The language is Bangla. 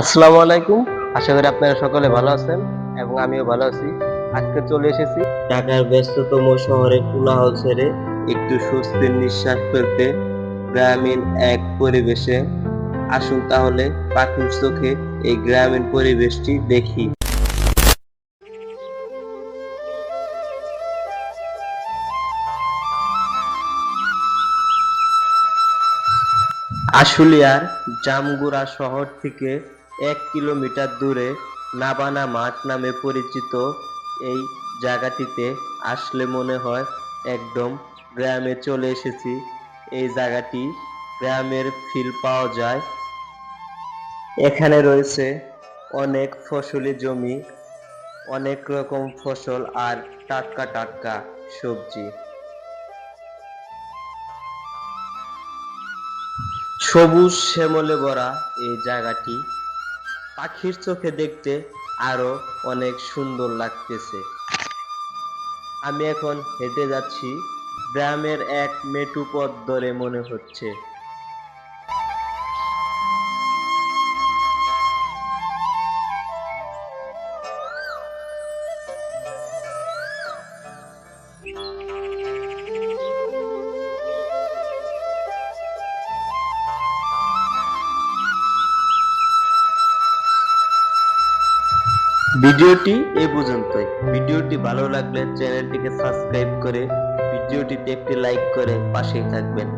আসসালামু আলাইকুম। আশা করি আপনারা সকলে ভালো আছেন এবং আমিও ভালো আছি। আজকে চলে এসেছি ঢাকার ব্যস্ততম শহরে কোলাহল ছেড়ে একটু স্বস্তির নিঃশ্বাস ফেলতে গ্রামীণ এক পরিবেশে। আসুন তাহলে পাখির চোখে এই গ্রামীণ পরিবেশটি দেখি। আশুলিয়ার জামগুড়া শহর থেকে এক কিলোমিটার দূরে নাবানা মাঠ নামে পরিচিত এই জায়গাটিতে আসলে মনে হয় একদম গ্রামে চলে এসেছি। এই জায়গাটি গ্রামের ফিল পাওয়া যায়। এখানে রয়েছে অনেক ফসলি জমি, অনেক রকম ফসল আর টাটকা টাটকা সবজি। সবুজ শ্যামলে ভরা এই জায়গাটি পাখির চোখে দেখতে আরও অনেক সুন্দর লাগতেছে। আমি এখন হেঁটে যাচ্ছি, গ্রামের এক মেটু পথ ধরে মনে হচ্ছে। ভিডিওটি এ পর্যন্তই। ভিডিওটি ভালো লাগলে চ্যানেলটিকে সাবস্ক্রাইব করে ভিডিওটিতে একটি লাইক করে পাশেই থাকবেন।